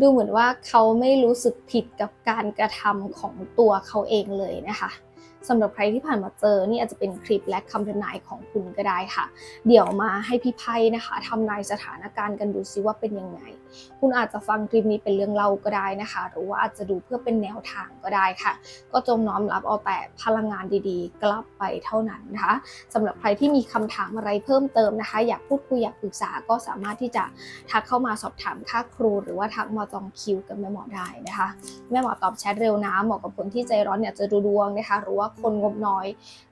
ดูเหมือนว่าเขาไม่รู้สึกผิดกับการกระทำของตัวเขาเองเลยนะคะ สำหรับใครที่ผ่านมาเจอนี่อาจจะเป็นคลิปและคำทำนายของคุณก็ได้ค่ะ เดี๋ยวมาให้พี่ไพ่นะคะทำนายสถานการณ์กันดูซิว่าเป็นยังไง คุณอาจจะฟังคลิปนี้เป็นเรื่องเล่าก็ได้นะคะ หรือว่าอาจจะดูเพื่อเป็นแนวทางก็ได้ค่ะ ก็จงน้อมรับเอาแต่พลังงานดีๆ กลับไปเท่านั้นนะคะสำหรับใครที่มีคำถามอะไรเพิ่มเติมนะคะ อยากพูดคุยอยากปรึกษาก็สามารถที่จะทักเข้ามาสอบถามค่าครู หรือว่าทักมาจองคิว กับแม่หมอได้นะคะแม่หมอตอบแชทเร็วนะเหมาะกับคนที่ใจร้อนอยากจะดูดวงนะคะหรือว่าคนงบน้อย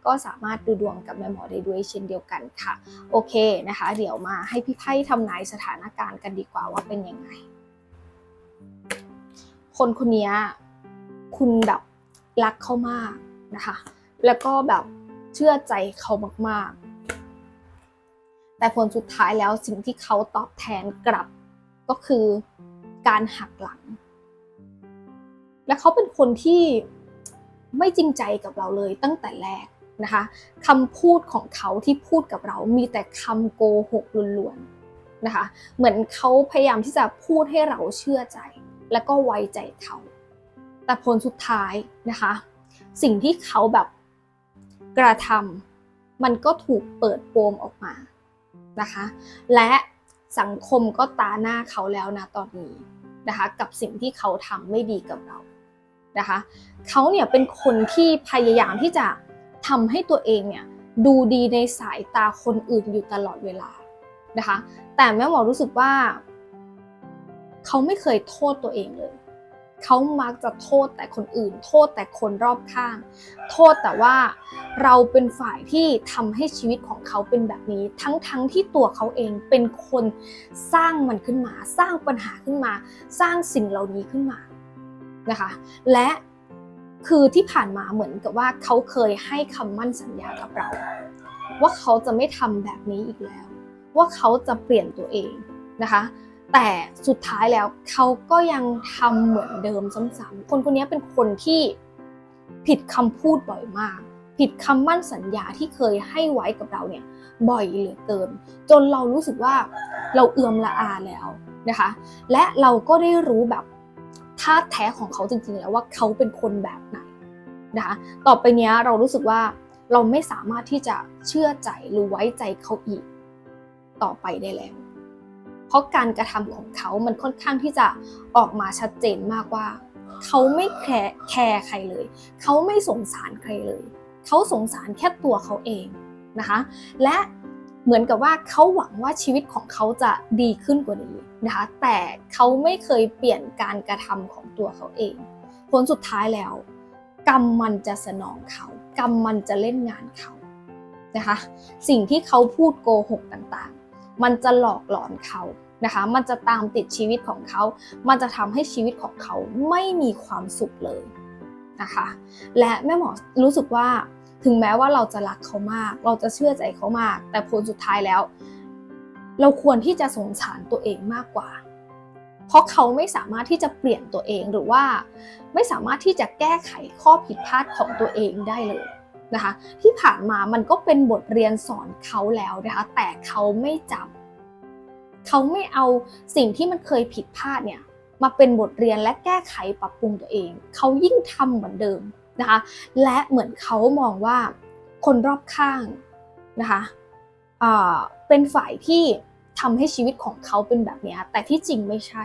ก็สามารถดูดวงกับแม่หมอได้ด้วยเช่นเดียวกันค่ะ โอเคนะคะ เดี๋ยวมาให้พี่ไพ่ทำนายสถานการณ์กันดีกว่าว่าเป็นยังไง คนคนนี้คุณแบบรักเขามากนะคะ แล้วก็แบบเชื่อใจเขามากๆ แต่ผลสุดท้ายแล้วสิ่งที่เขาตอบแทนกลับก็คือการหักหลัง และเขาเป็นคนที่ ไม่จริงใจกับเราเลยตั้งแต่แรกนะคะคำพูดของเขาที่พูดกับเรามีแต่คำโกหกล้วนๆนะคะ เหมือนเขาพยายามที่จะพูดให้เราเชื่อใจ แล้วก็ไว้ใจเขา แต่ผลสุดท้ายนะคะ สิ่งที่เขาแบบกระทำมันก็ถูกเปิดโปงออกมานะคะ และสังคมก็ตาหน้าเขาแล้วนะตอนนี้นะคะ กับสิ่งที่เขาทำไม่ดีกับเรา นะคะเขาเนี่ยเป็นคนที่พยายามที่จะทำให้ตัวเองเนี่ยดูดีในสายตาคนอื่นอยู่ตลอดเวลานะคะแต่แม่หมอรู้สึกว่าเขาไม่เคยโทษตัวเองเลย เขามักจะโทษแต่คนอื่น โทษแต่คนรอบข้าง โทษแต่ว่าเราเป็นฝ่ายที่ทำให้ชีวิตของเขาเป็นแบบนี้ ทั้งๆทที่ตัวเขาเองเป็นคนสร้างมันขึ้นมา สร้างปัญหาขึ้นมา สร้างสิ่งเหล่านี้ขึ้นมา นะคะ และคือที่ผ่านมาเหมือนกับว่าเขาเคยให้คำมั่นสัญญากับเรา ว่าเขาจะไม่ทำแบบนี้อีกแล้ว ว่าเขาจะเปลี่ยนตัวเองนะคะ แต่สุดท้ายแล้วเขาก็ยังทำเหมือนเดิมซ้ำๆคนคนนี้เป็นคนที่ผิดคำพูดบ่อยมาก ผิดคำมั่นสัญญาที่เคยให้ไว้กับเราเนี่ยบ่อยเหลือเกิน จนเรารู้สึกว่าเราเอือมละอาแล้วนะคะ และเราก็ได้รู้แบบ ธาตุแท้ของเขาจริงๆ แล้วว่าเขาเป็นคนแบบไหนนะคะต่อไปนี้เรารู้สึกว่าเราไม่สามารถที่จะเชื่อใจหรือไว้ใจเขาอีกต่อไปได้แล้ว เพราะการกระทำของเขามันค่อนข้างที่จะออกมาชัดเจนมากว่า เขาไม่แคร์แคร์ใครเลย เขาไม่สงสารใครเลย เขาสงสารแค่ตัวเขาเองนะคะ และ เหมือนกับว่าเขาหวังว่าชีวิตของเขาจะดีขึ้นกว่านี้นะคะแต่เขาไม่เคยเปลี่ยนการกระทำของตัวเขาเอง ผลสุดท้ายแล้ว กรรมมันจะสนองเขา กรรมมันจะเล่นงานเขานะคะสิ่งที่เขาพูดโกหกต่างๆ มันจะหลอกหลอนเขานะคะมันจะตามติดชีวิตของเขา มันจะทำให้ชีวิตของเขาไม่มีความสุขเลยนะคะและแม่หมอรู้สึกว่า ถึงแม้ว่าเราจะรักเขามาก เราจะเชื่อใจเขามาก แต่ผลสุดท้ายแล้ว เราควรที่จะสงสารตัวเองมากกว่า เพราะเขาไม่สามารถที่จะเปลี่ยนตัวเองหรือว่า ไม่สามารถที่จะแก้ไขข้อผิดพลาดของตัวเองได้เลยนะคะที่ผ่านมามันก็เป็นบทเรียนสอนเขาแล้วนะคะแต่เขาไม่จำเขาไม่เอาสิ่งที่มันเคยผิดพลาดเนี่ยมาเป็นบทเรียนและแก้ไขปรับปรุงตัวเอง เขายิ่งทำเหมือนเดิม นะคะ และเหมือนเขามองว่าคนรอบข้างนะคะเป็นฝ่ายที่ทำให้ชีวิตของเขาเป็นแบบนี้ แต่ที่จริงไม่ใช่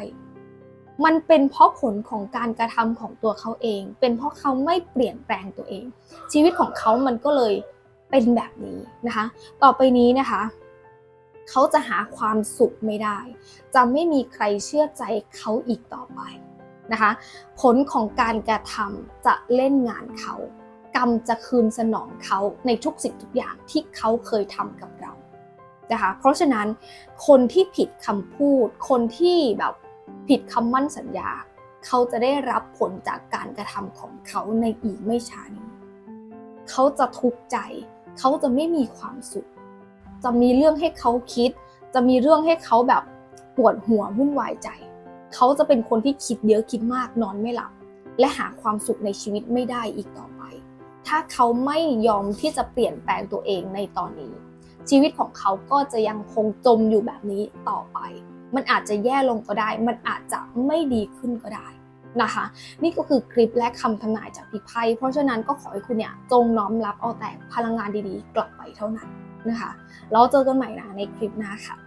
มันเป็นเพราะผลของการกระทำของตัวเขาเอง เป็นเพราะเขาไม่เปลี่ยนแปลงตัวเอง ชีวิตของเขามันก็เลยเป็นแบบนี้นะคะ ต่อไปนี้นะคะเขาจะหาความสุขไม่ได้ จะไม่มีใครเชื่อใจเขาอีกต่อไป นะคะ ผลของการกระทำจะเล่นงานเขา กรรมจะคืนสนองเขาในทุกสิ่งทุกอย่างที่เขาเคยทำกับเรานะคะเพราะฉะนั้นคนที่ผิดคำพูด คนที่แบบผิดคำมั่นสัญญา เขาจะได้รับผลจากการกระทำของเขาในอีกไม่ช้านี้เขาจะทุกข์ใจ เขาจะไม่มีความสุข จะมีเรื่องให้เขาคิด จะมีเรื่องให้เขาแบบปวดหัววุ่นวายใจ เขาจะเป็นคนที่คิดเยอะคิดมากนอนไม่หลับ และหาความสุขในชีวิตไม่ได้อีกต่อไป ถ้าเขาไม่ยอมที่จะเปลี่ยนแปลงตัวเองในตอนนี้ ชีวิตของเขาก็จะยังคงจมอยู่แบบนี้ต่อไป มันอาจจะแย่ลงก็ได้ มันอาจจะไม่ดีขึ้นก็ได้นะคะ นี่ก็คือคลิปและคำทำนายจากพี่ไพ่เพราะฉะนั้นก็ขอให้คุณเนี่ยจงน้อมรับเอาแต่พลังงานดีๆ กลับไปเท่านั้นนะคะแล้วเจอกันใหม่นะในคลิปหน้าค่ะ